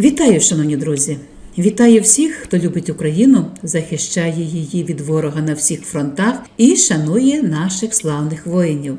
Вітаю, шановні друзі! Вітаю всіх, хто любить Україну, захищає її від ворога на всіх фронтах і шанує наших славних воїнів.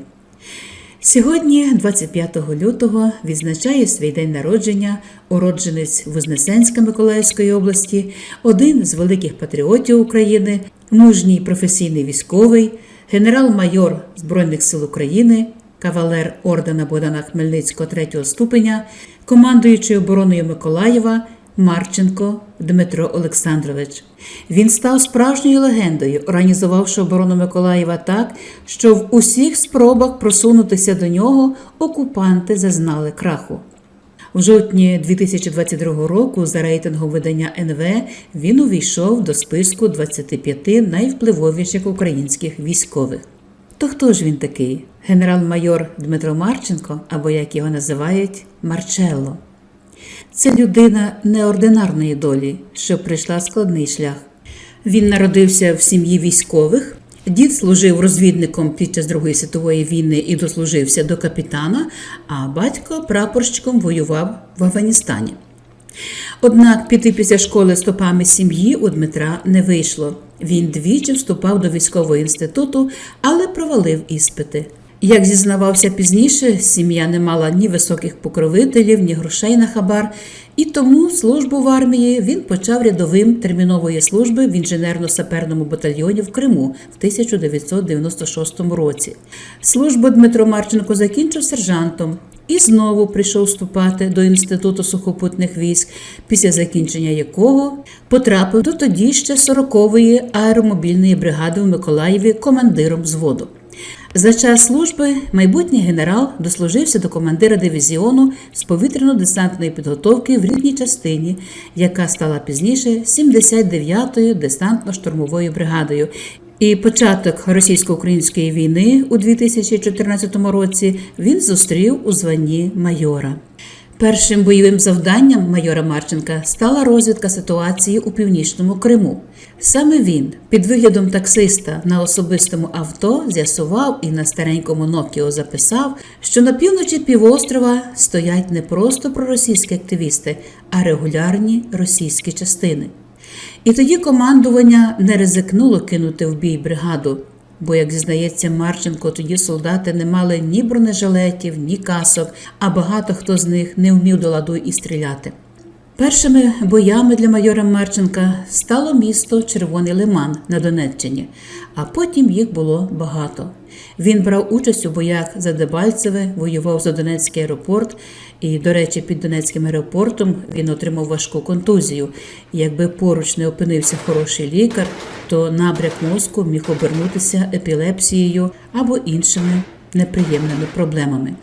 Сьогодні, 25 лютого, відзначає свій день народження уродженець Вознесенська Миколаївської області, один з великих патріотів України, мужній професійний військовий, генерал-майор Збройних сил України, кавалер ордена Богдана Хмельницького 3 ступеня, командуючий обороною Миколаєва. Марченко Дмитро Олександрович. Він став справжньою легендою, організувавши оборону Миколаєва так, що в усіх спробах просунутися до нього окупанти зазнали краху. В жовтні 2022 року за рейтингом видання НВ він увійшов до списку 25 найвпливовіших українських військових. То хто ж він такий? Генерал-майор Дмитро Марченко, або як його називають Марчелло. Це людина неординарної долі, що прийшла складний шлях. Він народився в сім'ї військових. Дід служив розвідником під час Другої світової війни і дослужився до капітана, а батько прапорщиком воював в Афганістані. Однак піти після школи стопами сім'ї у Дмитра не вийшло. Він двічі вступав до військового інституту, але провалив іспити. Як зізнавався пізніше, сім'я не мала ні високих покровителів, ні грошей на хабар, і тому службу в армії він почав рядовим термінової служби в інженерно-саперному батальйоні в Криму в 1996 році. Службу Дмитро Марченко закінчив сержантом і знову прийшов вступати до Інституту сухопутних військ, після закінчення якого потрапив до тоді ще 40-ї аеромобільної бригади в Миколаєві командиром взводу. За час служби майбутній генерал дослужився до командира дивізіону з повітряно-десантної підготовки в рідній частині, яка стала пізніше 79-ю десантно-штурмовою бригадою. І початок російсько-української війни у 2014 році він зустрів у званні майора. Першим бойовим завданням майора Марченка стала розвідка ситуації у північному Криму. Саме він, під виглядом таксиста на особистому авто, з'ясував і на старенькому Нокіо записав, що на півночі півострова стоять не просто проросійські активісти, а регулярні російські частини. І тоді командування не ризикнуло кинути в бій бригаду. Бо, як зізнається Марченко, тоді солдати не мали ні бронежилетів, ні касок, а багато хто з них не вмів до ладу і стріляти. Першими боями для майора Марченка стало місто Червоний Лиман на Донеччині, а потім їх було багато. Він брав участь у боях за Дебальцеве, воював за Донецький аеропорт, і, до речі, під Донецьким аеропортом він отримав важку контузію. Якби поруч не опинився хороший лікар, то набряк мозку міг обернутися епілепсією або іншими неприємними проблемами.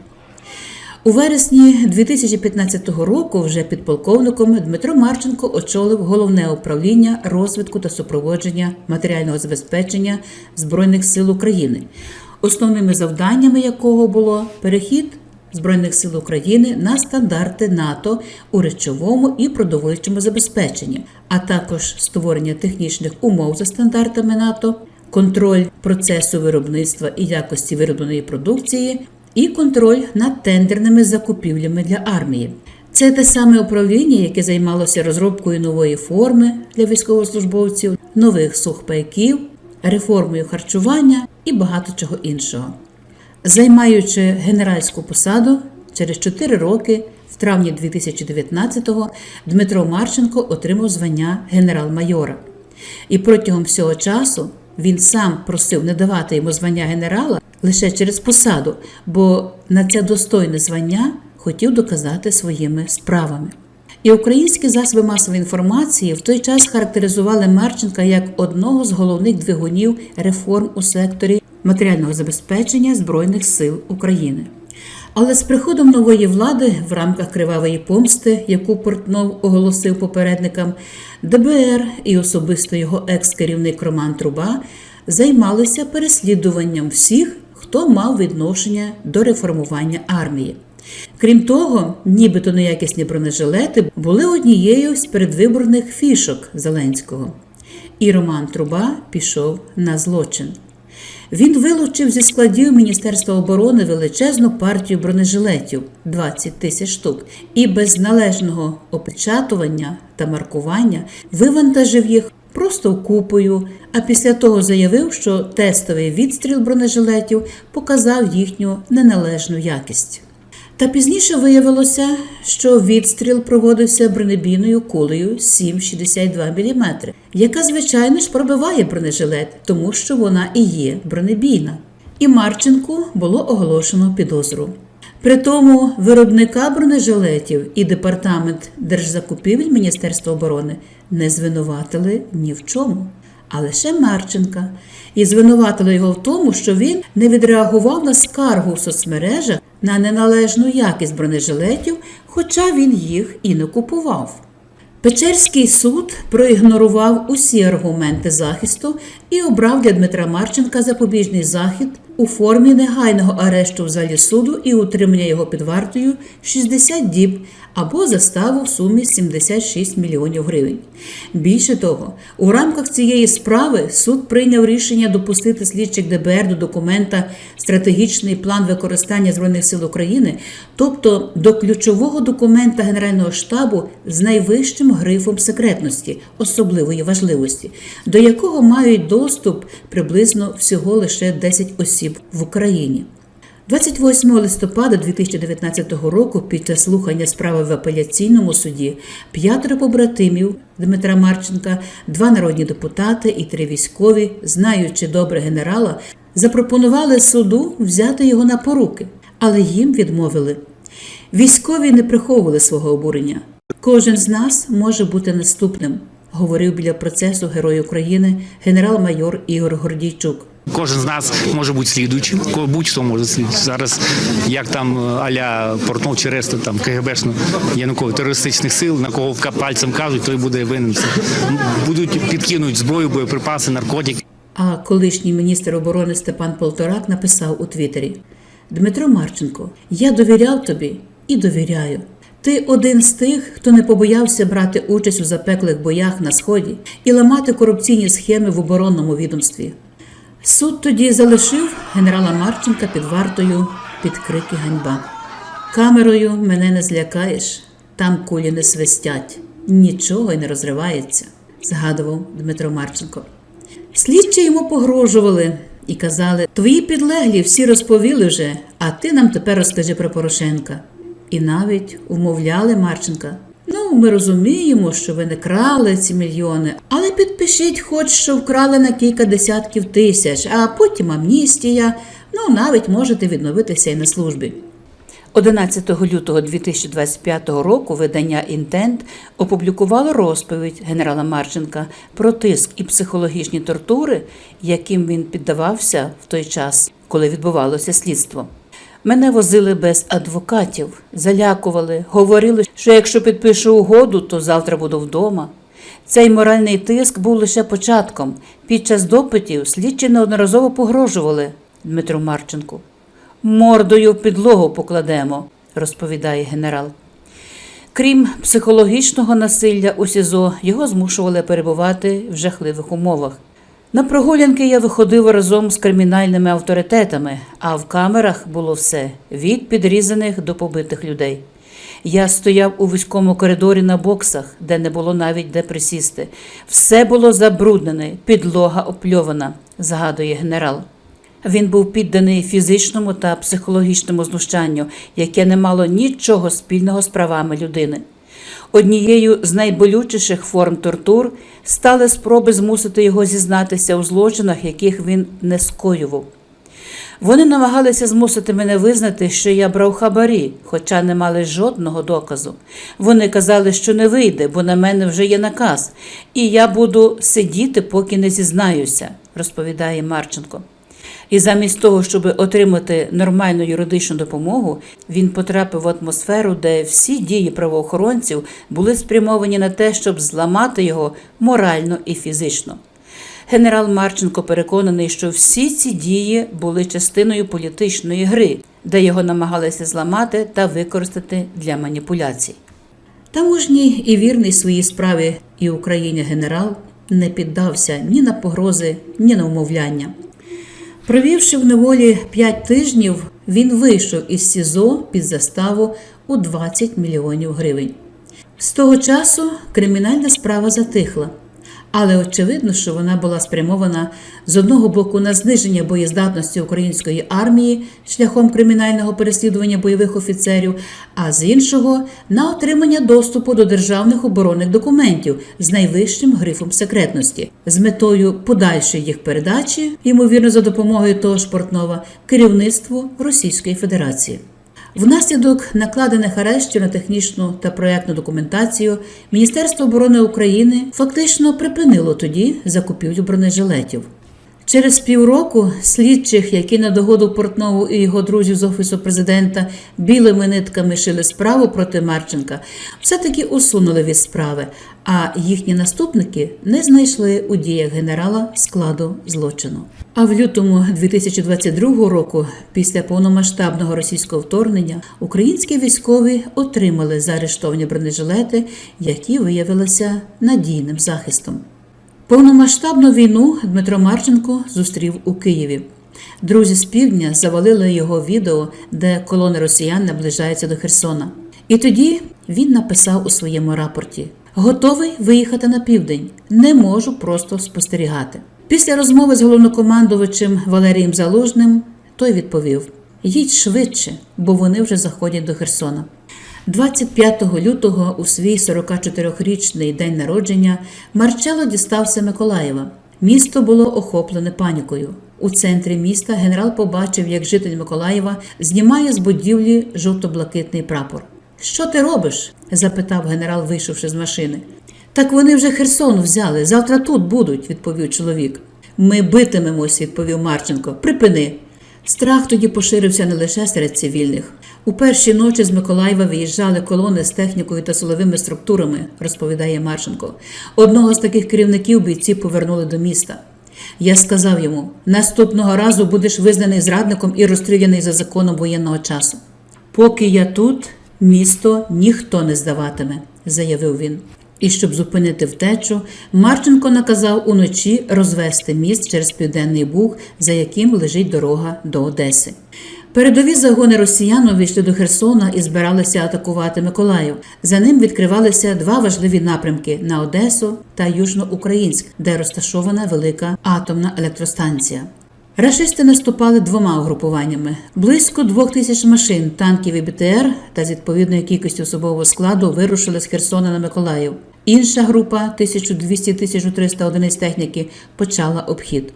У вересні 2015 року, вже підполковником, Дмитро Марченко очолив головне управління розвитку та супроводження матеріального забезпечення Збройних сил України, основними завданнями якого було перехід Збройних сил України на стандарти НАТО у речовому і продовольчому забезпеченні, а також створення технічних умов за стандартами НАТО, контроль процесу виробництва і якості виробленої продукції і контроль над тендерними закупівлями для армії. Це те саме управління, яке займалося розробкою нової форми для військовослужбовців, нових сухпайків, реформою харчування і багато чого іншого. Займаючи генеральську посаду, через 4 роки, в травні 2019-го, Дмитро Марченко отримав звання генерал-майора. І протягом всього часу він сам просив не давати йому звання генерала лише через посаду, бо на це достойне звання хотів доказати своїми справами. І українські засоби масової інформації в той час характеризували Марченка як одного з головних двигунів реформ у секторі матеріального забезпечення Збройних сил України. Але з приходом нової влади в рамках кривавої помсти, яку Портнов оголосив попередникам, ДБР і особисто його екс-керівник Роман Труба займалися переслідуванням всіх, хто мав відношення до реформування армії. Крім того, нібито неякісні бронежилети були однією з передвиборних фішок Зеленського. І Роман Труба пішов на злочин. Він вилучив зі складів Міністерства оборони величезну партію бронежилетів 20 тисяч штук, і без належного опечатування та маркування вивантажив їх просто купою, а після того заявив, що тестовий відстріл бронежилетів показав їхню неналежну якість. Та пізніше виявилося, що відстріл проводився бронебійною кулею 7,62 мм, яка, звичайно ж, пробиває бронежилет, тому що вона і є бронебійна. І Марченку було оголошено підозру. При тому виробника бронежилетів і департамент держзакупівель Міністерства оборони не звинуватили ні в чому, а лише Марченка, і звинуватили його в тому, що він не відреагував на скаргу в соцмережах на неналежну якість бронежилетів, хоча він їх і не купував. Печерський суд проігнорував усі аргументи захисту і обрав для Дмитра Марченка запобіжний захід у формі негайного арешту в залі суду і утримання його під вартою 60 діб або заставу в сумі 76 мільйонів гривень. Більше того, у рамках цієї справи суд прийняв рішення допустити слідчих ДБР до документа стратегічний план використання збройних сил України, тобто до ключового документа Генерального штабу з найвищим грифом секретності, особливої важливості, до якого мають доступ приблизно всього лише 10 осіб в Україні. 28 листопада 2019 року під час слухання справи в апеляційному суді п'ятеро побратимів Дмитра Марченка, два народні депутати і три військові, знаючи добре генерала, запропонували суду взяти його на поруки, але їм відмовили. Військові не приховували свого обурення. Кожен з нас може бути наступним, говорив біля процесу Герой України генерал-майор Ігор Гордійчук. Кожен з нас може бути слідуючим, будь-хто може слідувати. Зараз, як там е, аля Портнов чи решта там КГБшно Янукових терористичних сил, на кого пальцем кажуть, той буде винен. Будуть підкинуть зброю, боєприпаси, наркотики. А колишній міністр оборони Степан Полторак написав у Твіттері: Дмитро Марченко, я довіряв тобі і довіряю. Ти один з тих, хто не побоявся брати участь у запеклих боях на сході і ламати корупційні схеми в оборонному відомстві. Суд тоді залишив генерала Марченка під вартою під крики ганьба. Камерою мене не злякаєш, там кулі не свистять, нічого й не розривається, згадував Дмитро Марченко. Слідчі йому погрожували і казали: Твої підлеглі всі розповіли вже, а ти нам тепер розкажи про Порошенка. І навіть умовляли Марченка. Ну, ми розуміємо, що ви не крали ці мільйони, але підпишіть, хоч що вкрали на кілька десятків тисяч, а потім амністія. Ну, навіть можете відновитися і на службі. 11 лютого 2025 року видання Інтент опублікувало розповідь генерала Марченка про тиск і психологічні тортури, яким він піддавався в той час, коли відбувалося слідство. Мене возили без адвокатів, залякували, говорили, що якщо підпишу угоду, то завтра буду вдома. Цей моральний тиск був лише початком. Під час допитів слідчі неодноразово погрожували Дмитру Марченку. Мордою в підлогу покладемо, розповідає генерал. Крім психологічного насилля у СІЗО, його змушували перебувати в жахливих умовах. На прогулянки я виходив разом з кримінальними авторитетами, а в камерах було все від підрізаних до побитих людей. Я стояв у вузькому коридорі на боксах, де не було навіть де присісти. Все було забруднене, підлога опльована, згадує генерал. Він був підданий фізичному та психологічному знущанню, яке не мало нічого спільного з правами людини. Однією з найболючіших форм тортур стали спроби змусити його зізнатися у злочинах, яких він не скоював. Вони намагалися змусити мене визнати, що я брав хабарі, хоча не мали жодного доказу. Вони казали, що не вийде, бо на мене вже є наказ, і я буду сидіти, поки не зізнаюся, розповідає Марченко. І замість того, щоб отримати нормальну юридичну допомогу, він потрапив в атмосферу, де всі дії правоохоронців були спрямовані на те, щоб зламати його морально і фізично. Генерал Марченко переконаний, що всі ці дії були частиною політичної гри, де його намагалися зламати та використати для маніпуляцій. Таможній і вірний своїй справі і Україні генерал не піддався ні на погрози, ні на умовляння. Провівши в неволі 5 тижнів, він вийшов із СІЗО під заставу у 20 мільйонів гривень. З того часу кримінальна справа затихла, але очевидно, що вона була спрямована з одного боку на зниження боєздатності української армії шляхом кримінального переслідування бойових офіцерів, а з іншого на отримання доступу до державних оборонних документів з найвищим грифом секретності, з метою подальшої їх передачі, ймовірно, за допомогою того ж Портнова, керівництву Російської Федерації. Внаслідок накладених арештів на технічну та проєктну документацію Міністерство оборони України фактично припинило тоді закупівлю бронежилетів. Через півроку слідчих, які на догоду Портнову і його друзів з офісу президента білими нитками шили справу проти Марченка, все-таки усунули від справи, а їхні наступники не знайшли у діях генерала складу злочину. А в лютому 2022 року, після повномасштабного російського вторгнення, українські військові отримали заарештовані бронежилети, які виявилися надійним захистом. Повномасштабну війну Дмитро Марченко зустрів у Києві. Друзі з півдня завалили його відео, де колони росіян наближаються до Херсона. І тоді він написав у своєму рапорті: готовий виїхати на південь, не можу просто спостерігати. Після розмови з головнокомандувачем Валерієм Залужним той відповів: їдь швидше, бо вони вже заходять до Херсона. 25 лютого, у свій 44-річний день народження, Марчело дістався Миколаєва. Місто було охоплене панікою. У центрі міста генерал побачив, як житель Миколаєва знімає з будівлі жовто-блакитний прапор. Що ти робиш? запитав генерал, вийшовши з машини. Так вони вже Херсон взяли. Завтра тут будуть, відповів чоловік. Ми битимемось, відповів Марченко. Припини. Страх тоді поширився не лише серед цивільних. У перші ночі з Миколаєва виїжджали колони з технікою та силовими структурами, розповідає Марченко. Одного з таких керівників бійці повернули до міста. Я сказав йому: наступного разу будеш визнаний зрадником і розстріляний за законом воєнного часу. Поки я тут, місто ніхто не здаватиме, заявив він. І щоб зупинити втечу, Марченко наказав уночі розвести міст через південний Буг, за яким лежить дорога до Одеси. Передові загони росіян увійшли до Херсона і збиралися атакувати Миколаїв. За ним відкривалися два важливі напрямки на Одесу та Южноукраїнськ, де розташована велика атомна електростанція. Рашисти наступали двома угрупуваннями: близько двох тисяч машин, танків і БТР та з відповідною кількістю особового складу вирушили з Херсона на Миколаїв. Інша група 1200-1300 одиниць техніки почала обхід.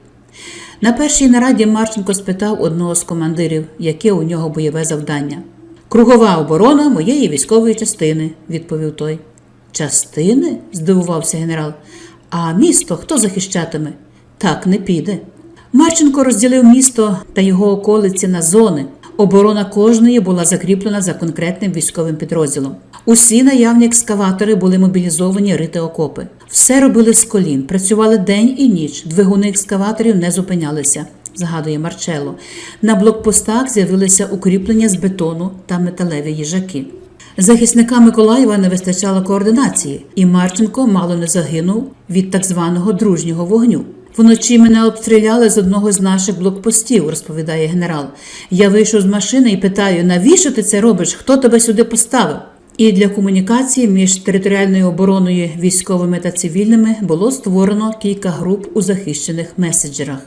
На першій нараді Марченко спитав одного з командирів, яке у нього бойове завдання. Кругова оборона моєї військової частини, відповів той. Частини? здивувався генерал. А місто хто захищатиме? Так не піде. Марченко розділив місто та його околиці на зони. Оборона кожної була закріплена за конкретним військовим підрозділом. Усі наявні екскаватори були мобілізовані рити окопи. Все робили з колін, працювали день і ніч. Двигуни екскаваторів не зупинялися. Згадує Марчело. На блокпостах з'явилися укріплення з бетону та металеві їжаки. Захисникам Миколаєва не вистачало координації, і Марченко мало не загинув від так званого дружнього вогню. Вночі мене обстріляли з одного з наших блокпостів, розповідає генерал. Я вийшов з машини і питаю, навіщо ти це робиш? Хто тебе сюди поставив? І для комунікації між територіальною обороною, військовими та цивільними було створено кілька груп у захищених меседжерах.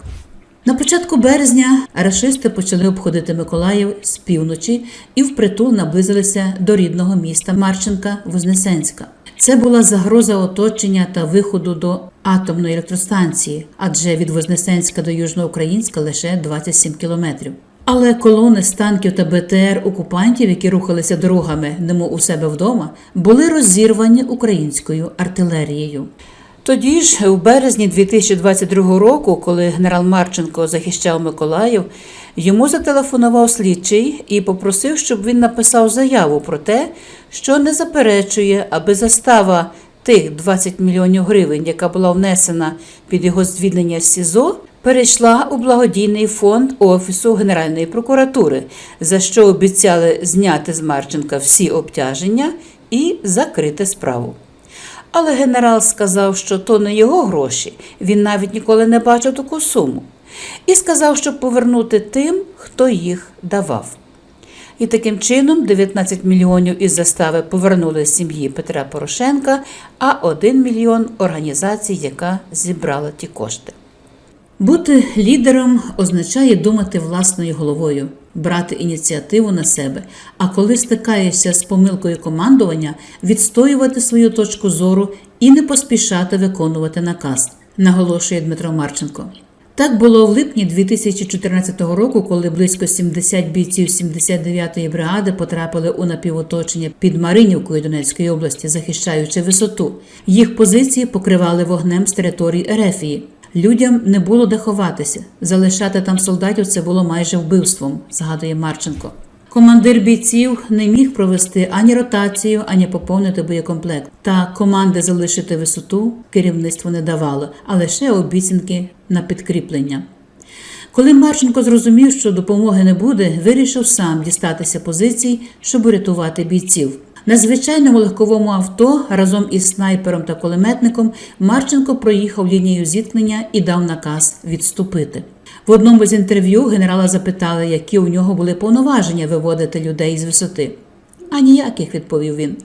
На початку березня рашисти почали обходити Миколаїв з півночі і впритул наблизилися до рідного міста Марченка Вознесенська. Це була загроза оточення та виходу до атомної електростанції, адже від Вознесенська до Южноукраїнська лише 27 кілометрів. Але колони з танків та БТР окупантів, які рухалися дорогами, немов у себе вдома, були розірвані українською артилерією. Тоді ж, у березні 2022 року, коли генерал Марченко захищав Миколаїв, йому зателефонував слідчий і попросив, щоб він написав заяву про те, що не заперечує, аби застава тих 20 мільйонів гривень, яка була внесена під його звільнення з СІЗО, перейшла у благодійний фонд Офісу Генеральної прокуратури, за що обіцяли зняти з Марченка всі обтяження і закрити справу. Але генерал сказав, що то не його гроші, він навіть ніколи не бачив таку суму. і сказав, щоб повернути тим, хто їх давав. І таким чином 19 мільйонів із застави повернули сім'ї Петра Порошенка, а 1 мільйон організації, яка зібрала ті кошти. Бути лідером означає думати власною головою, брати ініціативу на себе, а коли стикаєшся з помилкою командування, відстоювати свою точку зору і не поспішати виконувати наказ, наголошує Дмитро Марченко. Так було в липні 2014 року, коли близько 70 бійців 79-ї бригади потрапили у напівоточення під Маринівкою Донецької області, захищаючи висоту. Їх позиції покривали вогнем з території Ерефії. Людям не було де ховатися. Залишати там солдатів це було майже вбивством, згадує Марченко. Командир бійців не міг провести ані ротацію, ані поповнити боєкомплект. Та команди залишити висоту керівництво не давало, а лише обіцянки на підкріплення. Коли Марченко зрозумів, що допомоги не буде, вирішив сам дістатися позицій, щоб рятувати бійців. На звичайному легковому авто разом із снайпером та кулеметником Марченко проїхав лінію зіткнення і дав наказ відступити. В одному з інтерв'ю генерала запитали, які у нього були повноваження виводити людей з висоти. А ніяких, відповів він.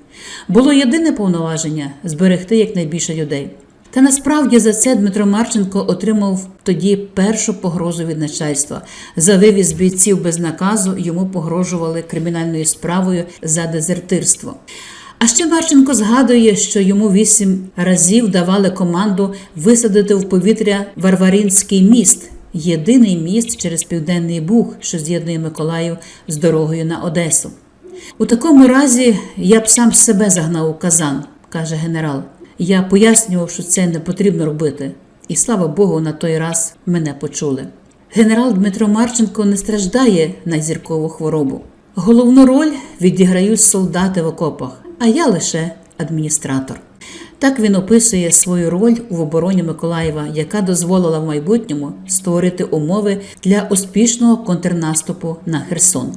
Було єдине повноваження зберегти якнайбільше людей. Та насправді за це Дмитро Марченко отримав тоді першу погрозу від начальства. За вивіз бійців без наказу йому погрожували кримінальною справою за дезертирство. А ще Марченко згадує, що йому вісім разів давали команду висадити в повітря Варваринський міст, єдиний міст через Південний Буг, що з'єднує Миколаїв з дорогою на Одесу. У такому разі я б сам себе загнав у казан, каже генерал. Я пояснював, що це не потрібно робити, і слава Богу, на той раз мене почули. Генерал Дмитро Марченко не страждає на зіркову хворобу. Головну роль відіграють солдати в окопах, а я лише адміністратор. Так він описує свою роль в обороні Миколаєва, яка дозволила в майбутньому створити умови для успішного контрнаступу на Херсон.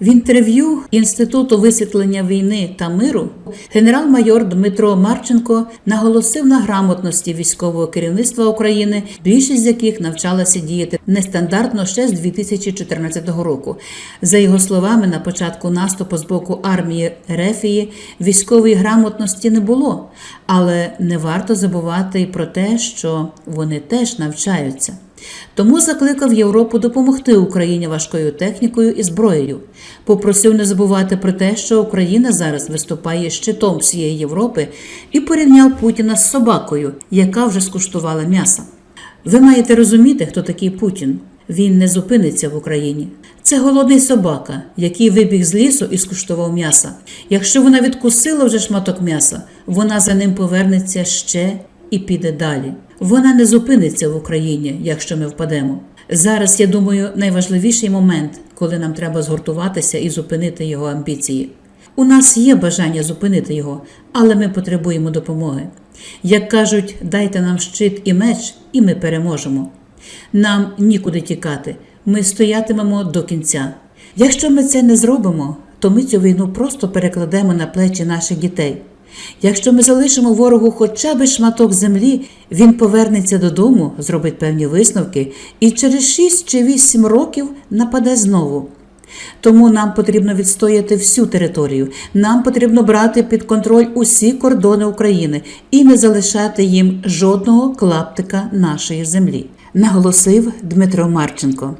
В інтерв'ю Інституту висвітлення війни та миру генерал-майор Дмитро Марченко наголосив на грамотності військового керівництва України, більшість з яких навчалася діяти нестандартно ще з 2014 року. За його словами, на початку наступу з боку армії Рефії військової грамотності не було, але не варто забувати і про те, що вони теж навчаються. Тому закликав Європу допомогти Україні важкою технікою і зброєю. Попросив не забувати про те, що Україна зараз виступає щитом всієї Європи і порівняв Путіна з собакою, яка вже скуштувала м'яса. Ви маєте розуміти, хто такий Путін. Він не зупиниться в Україні. Це голодний собака, який вибіг з лісу і скуштував м'яса. Якщо вона відкусила вже шматок м'яса, вона за ним повернеться ще і піде далі. Вона не зупиниться в Україні, якщо ми впадемо. Зараз, я думаю, найважливіший момент, коли нам треба згуртуватися і зупинити його амбіції. У нас є бажання зупинити його, але ми потребуємо допомоги. Як кажуть, дайте нам щит і меч, і ми переможемо. Нам нікуди тікати. Ми стоятимемо до кінця. Якщо ми це не зробимо, то ми цю війну просто перекладемо на плечі наших дітей. Якщо ми залишимо ворогу хоча б шматок землі, він повернеться додому, зробить певні висновки і через 6 чи 8 років нападе знову. Тому нам потрібно відстояти всю територію. Нам потрібно брати під контроль усі кордони України і не залишати їм жодного клаптика нашої землі, наголосив Дмитро Марченко.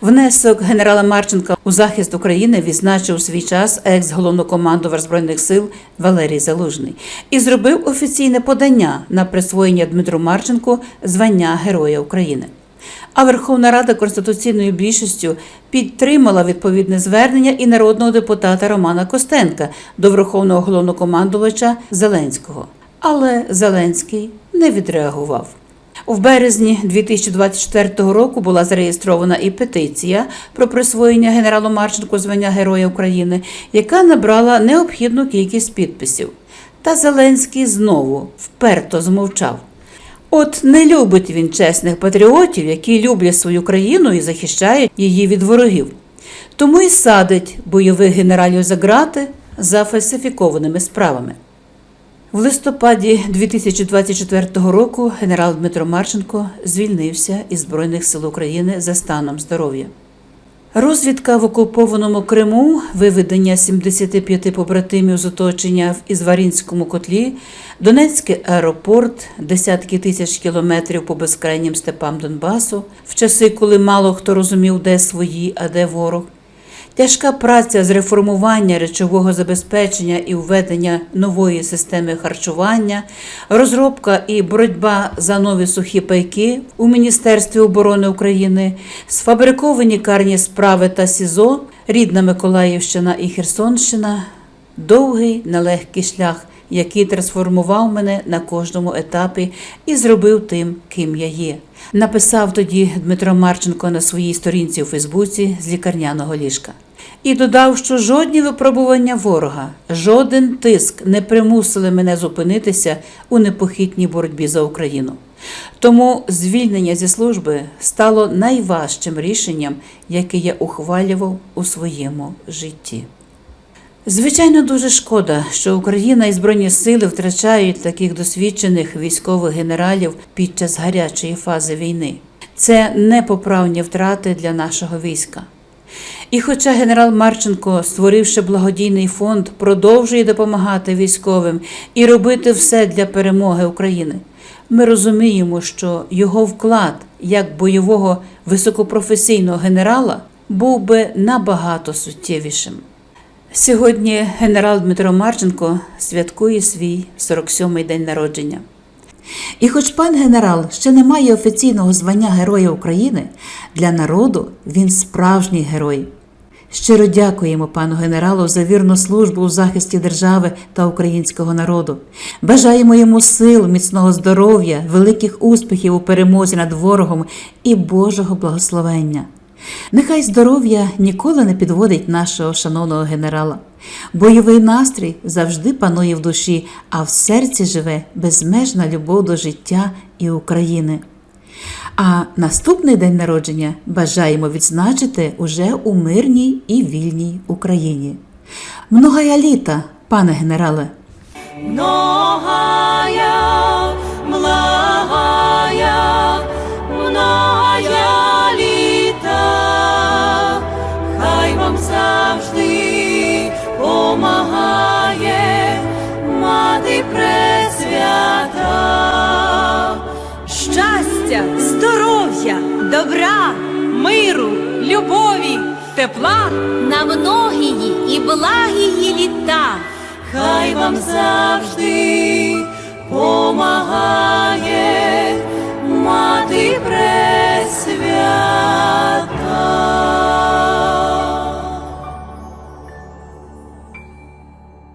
Внесок генерала Марченка у захист України відзначив свій час екс-головнокомандувач збройних сил Валерій Залужний і зробив офіційне подання на присвоєння Дмитру Марченку звання Героя України. А Верховна Рада конституційною більшістю підтримала відповідне звернення і народного депутата Романа Костенка до Верховного головнокомандувача Зеленського. Але Зеленський не відреагував. У березні 2024 року була зареєстрована і петиція про присвоєння генералу Марченку звання Героя України, яка набрала необхідну кількість підписів. Та Зеленський знову вперто змовчав. От не любить він чесних патріотів, які люблять свою країну і захищають її від ворогів. Тому й садить бойових генералів за грати за фальсифікованими справами. В листопаді 2024 року генерал Дмитро Марченко звільнився із Збройних сил України за станом здоров'я. Розвідка в окупованому Криму, виведення 75 побратимів з оточення в Ізварінському котлі, Донецький аеропорт, десятки тисяч кілометрів по безкрайнім степам Донбасу, в часи, коли мало хто розумів, де свої, а де ворог. Тяжка праця з реформування речового забезпечення і введення нової системи харчування, розробка і боротьба за нові сухі пайки у Міністерстві оборони України, сфабриковані карні справи та СІЗО, рідна Миколаївщина і Херсонщина, довгий нелегкий шлях, який трансформував мене на кожному етапі і зробив тим, ким я є. Написав тоді Дмитро Марченко на своїй сторінці у Фейсбуці з лікарняного ліжка. І додав, що жодні випробування ворога, жоден тиск не примусили мене зупинитися у непохитній боротьбі за Україну. Тому звільнення зі служби стало найважчим рішенням, яке я ухвалював у своєму житті. Звичайно, дуже шкода, що Україна і Збройні сили втрачають таких досвідчених військових генералів під час гарячої фази війни. Це непоправні втрати для нашого війська. І хоча генерал Марченко, створивши благодійний фонд, продовжує допомагати військовим і робити все для перемоги України, ми розуміємо, що його вклад як бойового високопрофесійного генерала був би набагато суттєвішим. Сьогодні генерал Дмитро Марченко святкує свій 47-й день народження. І хоч пан генерал ще не має офіційного звання Героя України, для народу він справжній герой. Щиро дякуємо пану генералу за вірну службу у захисті держави та українського народу. Бажаємо йому сил, міцного здоров'я, великих успіхів у перемозі над ворогом і Божого благословення. Нехай здоров'я ніколи не підводить нашого шановного генерала. Бойовий настрій завжди панує в душі, а в серці живе безмежна любов до життя і України. А наступний день народження бажаємо відзначити уже у мирній і вільній Україні. Многая літа, пане генерале! Многая, тепла. на многії і благії літа. хай вам завжди помагає мати пресвята.